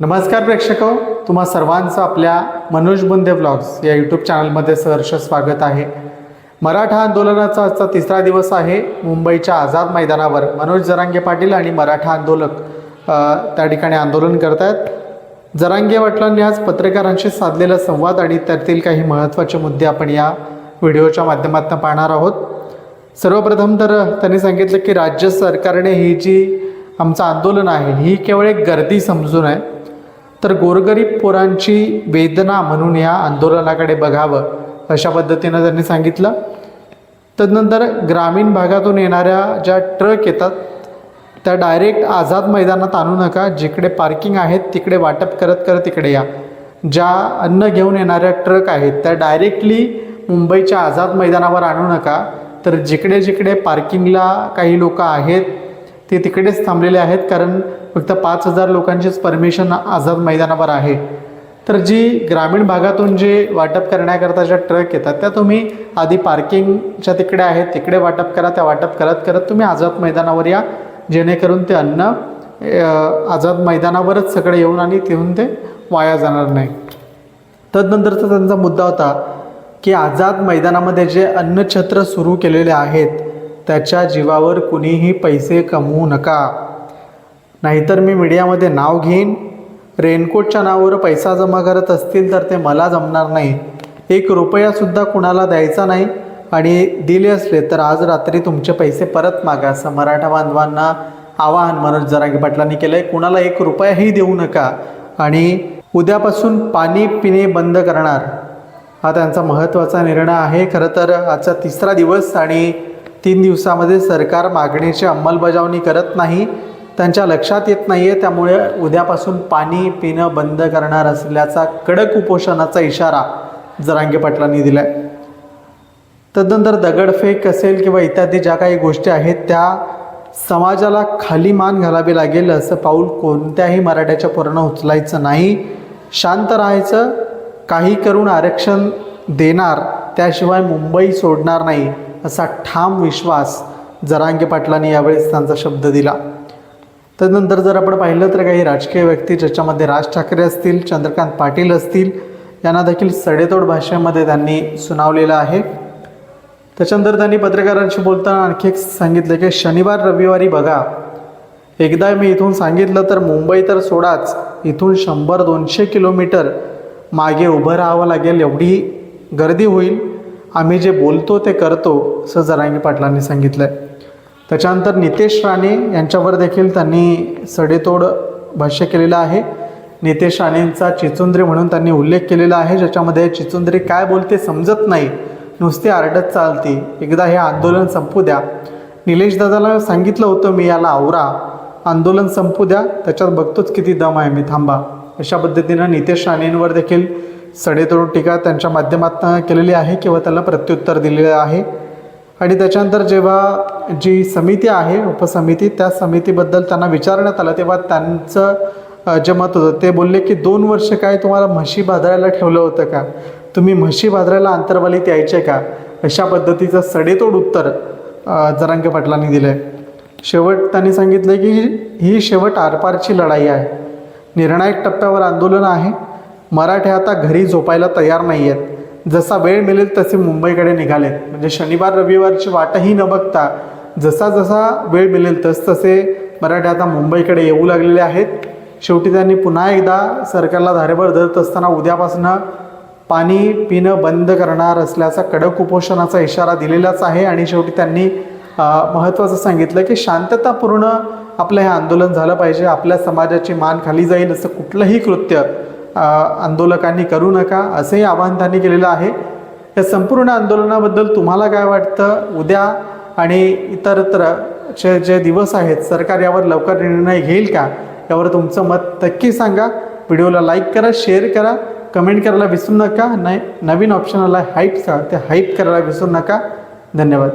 नमस्कार प्रेक्षक तुम्हा सर्वांचं आपल्या मनोज बुंदे ब्लॉग्स या यूट्यूब चॅनलमध्ये सहर्ष स्वागत आहे. मराठा आंदोलनाचा आजचा तिसरा दिवस आहे. मुंबईच्या आझाद मैदानावर मनोज जरांगे पाटील आणि मराठा आंदोलक त्या ठिकाणी आंदोलन करत आहेत जरांगे पाटलांनी आज पत्रकारांशी साधलेला संवाद आणि त्यातील काही महत्त्वाचे मुद्दे आपण या व्हिडिओच्या माध्यमातून पाहणार आहोत. सर्वप्रथम तर त्यांनी सांगितलं की राज्य सरकारने ही जी आमचं आंदोलन आहे ही केवळ एक गर्दी समजून आहे. तर गोरगरीब पोरांची वेदना म्हणून या आंदोलनाकडे बघावं अशा पद्धतीनं त्यांनी सांगितलं. तदनंतर ग्रामीण भागातून येणाऱ्या ज्या ट्रक येतात त्या डायरेक्ट आझाद मैदानात आणू नका. जिकडे पार्किंग आहेत तिकडे वाटप करत करत इकडे या. ज्या अन्न घेऊन येणाऱ्या ट्रक आहेत त्या डायरेक्टली मुंबईच्या आझाद मैदानावर आणू नका. तर जिकडे जिकडे पार्किंगला काही लोक आहेत ते तिकडेच थांबलेले आहेत कारण फक्त पाच हजार लोकांचीच परमिशन आझाद मैदानावर आहे. तर जी ग्रामीण भागातून जे वाटप करण्याकरता ज्या ट्रक येतात त्या तुम्ही आधी पार्किंगच्या तिकडे आहेत तिकडे वाटप करा त्या वाटप करत करत तुम्ही आझाद मैदानावर या. जेणेकरून ते अन्न आझाद मैदानावरच सगळे येऊन आणि तिथून ते वाया जाणार नाही. तदनंतरचा त्यांचा मुद्दा होता की आझाद मैदानामध्ये जे अन्नछत्र सुरू केलेले आहेत त्याच्या जीवावर कुणीही पैसे कमवू नका. नाहीतर मी मीडियामध्ये नाव घेईन. रेनकोटच्या नावावर पैसा जमा करत असतील तर ते मला जमणार नाही. एक रुपयासुद्धा कुणाला द्यायचा नाही आणि दिले असले तर आज रात्री तुमचे पैसे परत मागा. असं मराठा बांधवांना आवाहन मनोज जरांगे पाटलांनी केलं आहे कुणाला एक रुपयाही देऊ नका आणि उद्यापासून पाणी पिणे बंद करणार. हा त्यांचा महत्त्वाचा निर्णय आहे. खरं तर आजचा तिसरा दिवस आणि तीन दिवसामध्ये सरकार मागणीची अंमलबजावणी करत नाही. त्यांच्या लक्षात येत नाही आहे त्यामुळे उद्यापासून पाणी पिणं बंद करणार असल्याचा कडक उपोषणाचा इशारा जरांगे पाटलांनी दिला आहे तदनंतर दगडफेक असेल किंवा इत्यादी ज्या काही गोष्टी आहेत त्या समाजाला खाली मान घालावी लागेल असं पाऊल कोणत्याही मराठ्याच्या पोरानं उचलायचं नाही. शांत राहायचं. काही करून आरक्षण देणार. त्याशिवाय मुंबई सोडणार नाही. असा ठाम विश्वास जरांगे पाटलांनी यावेळेस त्यांचा शब्द दिला. त्यानंतर जर आपण पाहिलं तर काही राजकीय व्यक्ती ज्याच्यामध्ये राज ठाकरे असतील चंद्रकांत पाटील असतील यांना देखील सडेतोड भाषेमध्ये त्यांनी सुनावलेलं आहे. त्याच्यानंतर त्यांनी पत्रकारांशी बोलताना आणखी एक सांगितलं की शनिवार रविवारी बघा. एकदा मी इथून सांगितलं तर मुंबई तर सोडाच. इथून शंभर दोनशे किलोमीटर मागे उभं राहावं लागेल एवढी गर्दी होईल. आम्ही जे बोलतो ते करतो असं जरांगी पाटलांनी सांगितलं आहे त्याच्यानंतर नितेश राणे यांच्यावर देखील त्यांनी सडेतोड भाष्य केलेलं आहे. नितेश राणेंचा चिचुंद्री म्हणून त्यांनी उल्लेख केलेला आहे ज्याच्यामध्ये चिचुंद्री काय बोलते समजत नाही नुसती आरडत चालते एकदा हे आंदोलन संपू द्या. निलेश दादाला सांगितलं होतं मी याला आवरा आंदोलन संपू द्या त्याच्यात बघतोच किती दम आहे मी थांबा. अशा पद्धतीनं नितेश राणेंवर देखील सडेतोड टीका त्यांच्या माध्यमातून केलेली आहे किंवा त्याला प्रत्युत्तर दिलेलं आहे. आणि त्याच्यानंतर जेव्हा जी समिती आहे उपसमिती त्या समितीबद्दल त्यांना विचारण्यात आलं तेव्हा त्यांचं जे मत होतं ते बोलले की दोन वर्ष काय तुम्हाला म्हशी बाजारायला ठेवलं होतं का? तुम्ही म्हशी बाजारायला अंतर्वालीत यायचे का? अशा पद्धतीचं सडेतोड उत्तर अ, जरांगे पाटलांनी दिलं आहे शेवट त्यांनी सांगितलं की ही शेवट आरपारची लढाई आहे. निर्णायक टप्प्यावर आंदोलन आहे. मराठे आता घरी झोपायला तयार नाही आहेत जसा वेळ मिळेल तसे मुंबईकडे निघालेत. म्हणजे शनिवार रविवारची वाटही न बघता जसा जसा वेळ मिळेल तस तसे मराठे आता मुंबईकडे येऊ लागलेले आहेत. शेवटी त्यांनी पुन्हा एकदा सरकारला धारेवर धरत असताना उद्यापासनं पाणी पिणं बंद करणार असल्याचा कडक उपोषणाचा इशारा दिलेलाच आहे. आणि शेवटी त्यांनी महत्त्वाचं सांगितलं की शांततापूर्ण आपलं हे आंदोलन झालं पाहिजे. आपल्या समाजाची मान खाली जाईल असं कुठलंही कृत्य आंदोलकांनी करू नका असंही आवाहन त्यांनी केलेलं आहे. या संपूर्ण आंदोलनाबद्दल तुम्हाला काय वाटतं? उद्या आणि इतरत्र चे जे दिवस आहेत सरकार यावर लवकर निर्णय घेईल का? यावर तुमचं मत नक्की सांगा. व्हिडिओला लाईक करा शेअर करा. कमेंट करायला विसरू नका. नाही नवीन ऑप्शन आला हाईपचा ते हाईप करायला विसरू नका. धन्यवाद.